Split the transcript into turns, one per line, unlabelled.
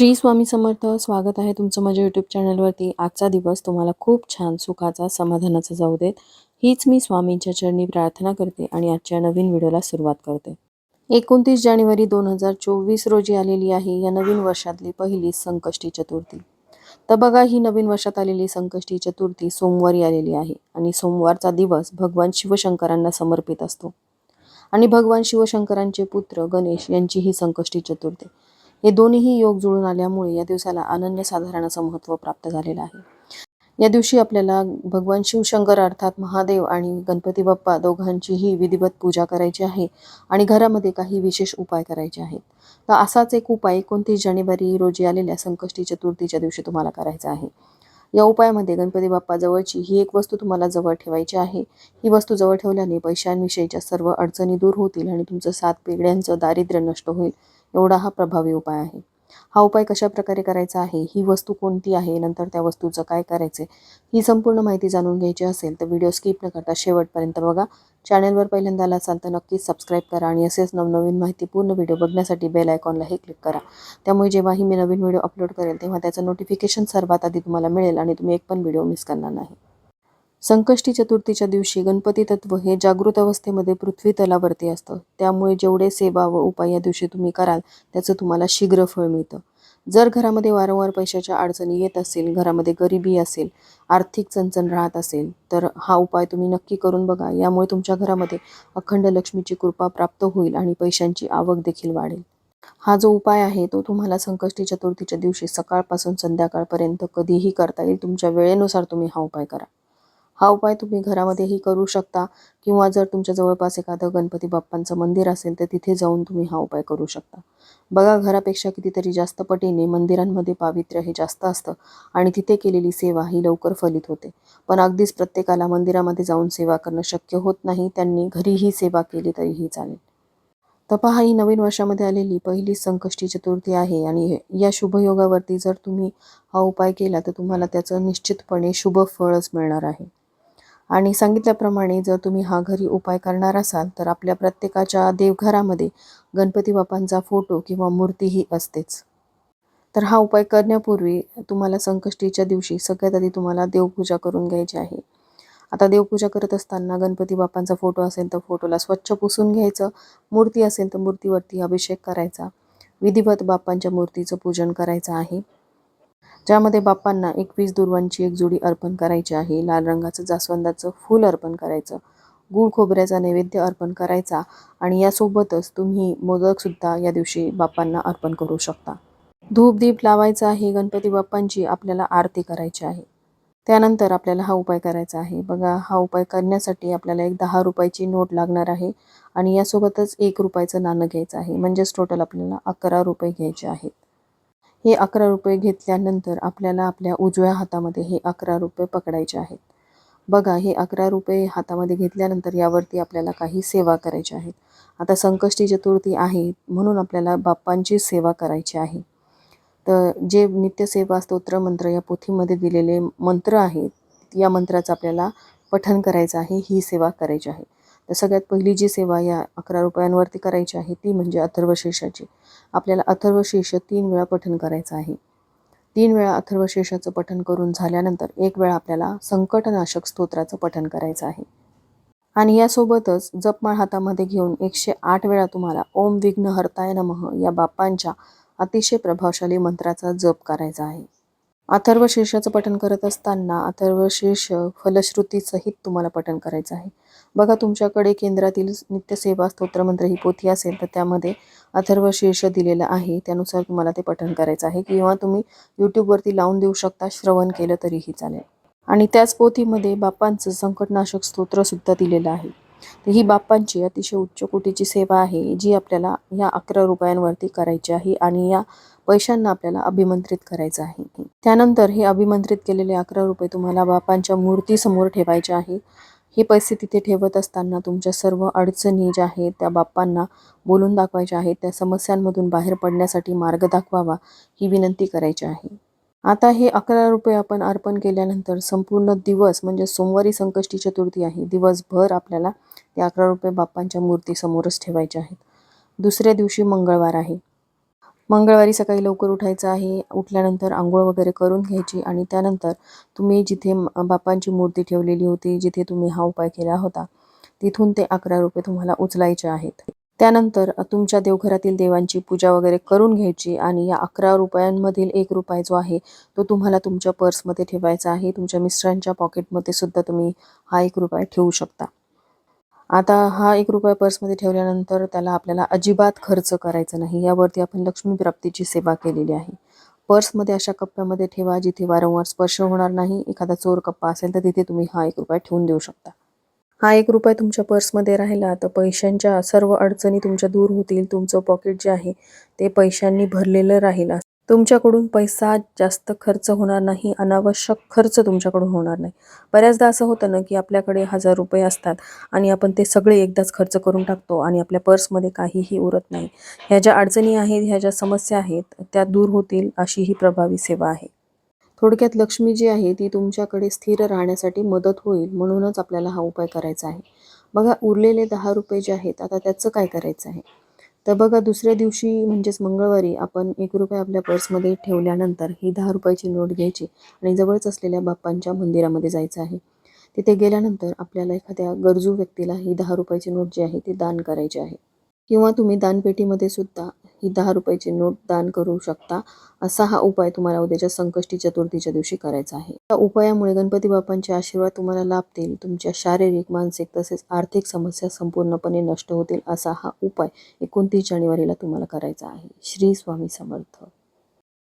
श्री स्वामी समर्थ स्वागत आहे तुमचं माझ्या यूट्यूब चॅनलवरती आजचा दिवस तुम्हाला खूप छान सुखाचा समाधानाचा जाऊ देत. हीच मी स्वामींच्या चरणी प्रार्थना करते आणि आजच्या नवीन व्हिडिओला सुरुवात करते. एकोणतीस जानेवारी दोन हजार चोवीस रोजी आलेली आहे या नवीन वर्षातली पहिली संकष्टी चतुर्थी. तर बघा ही नवीन वर्षात आलेली संकष्टी चतुर्थी सोमवारी आलेली आहे आणि सोमवारचा दिवस भगवान शिवशंकरांना समर्पित असतो. आणि भगवान शिवशंकरांचे पुत्र गणेश यांची ही संकष्टी चतुर्थी. हे दोन्हीही योग जुळून आल्यामुळे या दिवसाला अनन्यसाधारण असं महत्त्व प्राप्त झालेलं आहे. या दिवशी आपल्याला भगवान शिवशंकर अर्थात महादेव आणि गणपती बाप्पा दोघांचीही विधिवत पूजा करायची आहे आणि घरामध्ये काही विशेष उपाय करायचे आहेत. तर असाच एक उपाय एकोणतीस जानेवारी रोजी आलेल्या संकष्टी चतुर्थीच्या दिवशी तुम्हाला करायचा आहे. या उपायामध्ये गणपती बाप्पा जवळची ही एक वस्तू तुम्हाला जवळ ठेवायची आहे. ही वस्तू जवळ ठेवल्याने पैशांविषयीच्या सर्व अडचणी दूर होतील आणि तुमचं सात पिढ्यांचं दारिद्र्य नष्ट होईल. एवढा हा प्रभावी उपाय आहे. हा उपाय कशा प्रकारे करायचा आहे? ही वस्तू कोणती आहे? नंतर त्या वस्तूचं काय करायचे ही संपूर्ण माहिती जाणून घ्यायची असेल तर व्हिडिओ स्किप न करता शेवटपर्यंत बघा. चॅनलवर पहिल्यांदा आला असाल तर नक्कीच सबस्क्राईब करा आणि असेच नवनवीन माहिती पूर्ण व्हिडिओ बघण्यासाठी बेल आयकॉनलाही क्लिक करा. त्यामुळे जेव्हाही मी नवीन व्हिडिओ अपलोड करेल तेव्हा त्याचं नोटिफिकेशन सर्वात आधी तुम्हाला मिळेल आणि तुम्ही एक पण व्हिडिओ मिस करणार नाही. संकष्टी चतुर्थीच्या दिवशी गणपती तत्व हे जागृत अवस्थेमध्ये पृथ्वी तलावरती असतं. त्यामुळे जेवढे सेवा व उपाय या दिवशी तुम्ही कराल त्याचं तुम्हाला शीघ्र फळ मिळतं. जर घरामध्ये वारंवार पैशाच्या अडचणी येत असेल घरामध्ये गरिबी असेल आर्थिक चणचण राहत असेल तर हा उपाय तुम्ही नक्की करून बघा. यामुळे तुमच्या घरामध्ये अखंड लक्ष्मीची कृपा प्राप्त होईल आणि पैशांची आवक देखील वाढेल. हा जो उपाय आहे तो तुम्हाला संकष्टी चतुर्थीच्या दिवशी सकाळपासून संध्याकाळपर्यंत कधीही करता येईल. तुमच्या वेळेनुसार तुम्ही हा उपाय करा. हा उपाय तुम्ही घरामध्येही करू शकता किंवा जर तुमच्या जवळपास एखादं गणपती बाप्पांचं मंदिर असेल तर तिथे जाऊन तुम्ही हा उपाय करू शकता. बघा घरापेक्षा कितीतरी जास्त पटीने मंदिरांमध्ये पावित्र्य हे जास्त असतं आणि तिथे केलेली सेवा ही लवकर फलित होते. पण अगदीच प्रत्येकाला मंदिरामध्ये जाऊन सेवा करणं शक्य होत नाही त्यांनी घरीही सेवा केली तरीही चालेल. तपा ही नवीन वर्षामध्ये आलेली पहिली संकष्टी चतुर्थी आहे आणि या शुभयोगावरती जर तुम्ही हा उपाय केला तर तुम्हाला त्याचं निश्चितपणे शुभ फळच मिळणार आहे. आणि सांगितल्याप्रमाणे जर तुम्ही हा घरी उपाय करणार असाल तर आपल्या प्रत्येकाच्या देवघरामध्ये गणपती बाप्पांचा फोटो किंवा मूर्ती ही असतेच. तर हा उपाय करण्यापूर्वी तुम्हाला संकष्टीच्या दिवशी सगळ्यात आधी तुम्हाला देवपूजा करून घ्यायची आहे. आता देवपूजा करत असताना गणपती बाप्पांचा फोटो असेल तर फोटोला स्वच्छ पुसून घ्यायचं मूर्ती असेल तर मूर्तीवरती अभिषेक करायचा विधिवत बाप्पांच्या मूर्तीचं पूजन करायचं आहे. ज्यामध्ये बाप्पांना एकवीस दुर्वांची एक जोडी अर्पण करायची आहे. लाल रंगाचं जास्वंदाचं फूल अर्पण करायचं. गूळ खोबऱ्याचा नैवेद्य अर्पण करायचा आणि यासोबतच तुम्ही मोदकसुद्धा या दिवशी बाप्पांना अर्पण करू शकता. धूप दीप लावायचा आहे. गणपती बाप्पांची आपल्याला आरती करायची आहे. त्यानंतर आपल्याला हा उपाय करायचा आहे. बघा हा उपाय करण्यासाठी आपल्याला एक दहा रुपयाची नोट लागणार आहे आणि यासोबतच एक रुपयाचं नाणं घ्यायचं आहे. म्हणजेच टोटल आपल्याला अकरा रुपये घ्यायचे आहेत. हे अकरा रुपये घेतल्यानंतर आपल्याला आपल्या उजव्या हातामध्ये हे अकरा रुपये पकडायचे आहेत. बघा हे अकरा रुपये हातामध्ये घेतल्यानंतर यावरती आपल्याला काही सेवा करायच्या आहेत. आता संकष्टी चतुर्थी आहे म्हणून आपल्याला बाप्पांची सेवा करायची आहे. तर जे नित्यसेवा स्तोत्र मंत्र या पोथीमध्ये दिलेले मंत्र आहेत या मंत्राचं आपल्याला पठन करायचं आहे ही सेवा करायची आहे. तर सगळ्यात पहिली जी सेवा या अकरा रुपयांवरती करायची आहे ती म्हणजे अथर्वशेषाची आपल्याला अथर्वशेष तीन वेळा पठण करायचं आहे. तीन वेळा अथर्वशेषाचं पठण करून झाल्यानंतर एक वेळा आपल्याला संकटनाशक स्तोत्राचं पठण करायचं आहे. आणि यासोबतच जपमाळ हातामध्ये घेऊन एकशे आठ वेळा तुम्हाला ओम विघ्न हरताय नमः या बाप्पांच्या अतिशय प्रभावशाली मंत्राचा जप करायचा आहे. अथर्व शीर्षाचं पठण करत असताना अथर्व शीर्ष फलश्रुतीसहित तुम्हाला पठण करायचं आहे. बघा तुमच्याकडे केंद्रातील नित्यसेवा स्तोत्रमंत्र ही पोथी असेल तर त्यामध्ये अथर्व शीर्ष दिलेलं आहे. त्यानुसार तुम्हाला ते पठण करायचं आहे. किंवा तुम्ही यूट्यूबवरती लावून देऊ शकता श्रवण केलं तरीही चालेल. आणि त्याच पोथीमध्ये बाप्पांचं संकटनाशक स्तोत्रसुद्धा दिलेलं आहे. तर ही बाप्पांची अतिशय उच्च कोटीची सेवा आहे जी आपल्याला या अकरा रुपयांवरती करायची आहे आणि या पैशांना आपल्याला अभिमंत्रित करायचं आहे. त्यानंतर हे अभिमंत्रित केलेले अकरा रुपये तुम्हाला बापांच्या मूर्तीसमोर ठेवायचे आहे. हे पैसे तिथे ठेवत असताना तुमच्या सर्व अडचणी ज्या आहेत त्या बाप्पांना बोलून दाखवायच्या आहेत. त्या समस्यांमधून बाहेर पडण्यासाठी मार्ग दाखवावा ही विनंती करायची आहे. आता हे अकरा रुपये आपण अर्पण केल्यानंतर संपूर्ण दिवस म्हणजे सोमवारी संकष्टी चतुर्थी आहे दिवसभर आपल्याला ते अकरा रुपये बाप्पांच्या मूर्तीसमोरच ठेवायचे आहेत. दुसऱ्या दिवशी मंगळवार आहे. मंगळवारी सकाळी लवकर उठायचं आहे. उठल्यानंतर आंघोळ वगैरे करून घ्यायची आणि त्यानंतर तुम्ही जिथे बापांची मूर्ती ठेवलेली होती जिथे तुम्ही हा उपाय केला होता तिथून ते अकरा रुपये तुम्हाला उचलायचे आहेत. त्यानंतर तुमच्या देवघरातील देवांची पूजा वगैरे करून घ्यायची आणि या अकरा रुपयांमधील एक रुपया जो आहे तो तुम्हाला तुमच्या पर्समध्ये ठेवायचा आहे. तुमच्या मिस्टरांच्या पॉकेटमध्ये सुद्धा तुम्ही हा एक रुपया ठेवू शकता. आता हा एक रुपया पर्समध्ये ठेवल्यानंतर त्याला आपल्याला अजिबात खर्च करायचा नाही. यावरती आपण लक्ष्मी प्राप्तीची सेवा केलेली आहे. पर्समध्ये अशा कप्प्यामध्ये ठेवा जिथे वारंवार स्पर्श होणार नाही. एखादा चोर कप्पा असेल तर तिथे तुम्ही हा एक रुपया ठेवून देऊ शकता. हा एक रुपया तुमच्या पर्समध्ये राहिला तर पैशांच्या सर्व अडचणी तुमच्या दूर होतील. तुमचं पॉकेट जे आहे ते पैशांनी भरलेलं राहील. तुमच्याकडून पैसा जास्त खर्च होणार नाही अनावश्यक खर्च तुमच्याकडून होणार नाही. बऱ्याचदा असं होतं ना की आपल्याकडे हजार रुपये असतात आणि आपण ते सगळे एकदाच खर्च करून टाकतो आणि आपल्या पर्समध्ये काहीही उरत नाही. ह्या ज्या अडचणी आहेत ह्या ज्या समस्या आहेत त्या दूर होतील अशी ही प्रभावी सेवा आहे. थोडक्यात लक्ष्मी जी आहे ती तुमच्याकडे स्थिर राहण्यासाठी मदत होईल म्हणूनच आपल्याला हा उपाय करायचा आहे. बघा उरलेले दहा रुपये जे आहेत आता त्याचं काय करायचं आहे? तर बघा दुसऱ्या दिवशी म्हणजेच मंगळवारी आपण एक रुपये आपल्या पर्समध्ये ठेवल्यानंतर ही दहा रुपयाची नोट घ्यायची आणि जवळच असलेल्या बाप्पांच्या मंदिरामध्ये जायचं आहे. तिथे गेल्यानंतर आपल्याला एखाद्या गरजू व्यक्तीला ही दहा रुपयाची नोट जी आहे ती दान करायची आहे. किंवा तुम्ही दानपेटीमध्ये सुद्धा ही दहा रुपयाची नोट दान करू शकता. असा हा उपाय तुम्हाला उद्याच्या संकष्टी चतुर्थीच्या दिवशी करायचा आहे. या उपायामुळे गणपती बाप्पांचे आशीर्वाद तुम्हाला लाभतील. तुमच्या शारीरिक मानसिक तसेच आर्थिक समस्या संपूर्णपणे नष्ट होतील असा हा उपाय एकोणतीस जानेवारीला तुम्हाला करायचा आहे. श्री स्वामी समर्थ.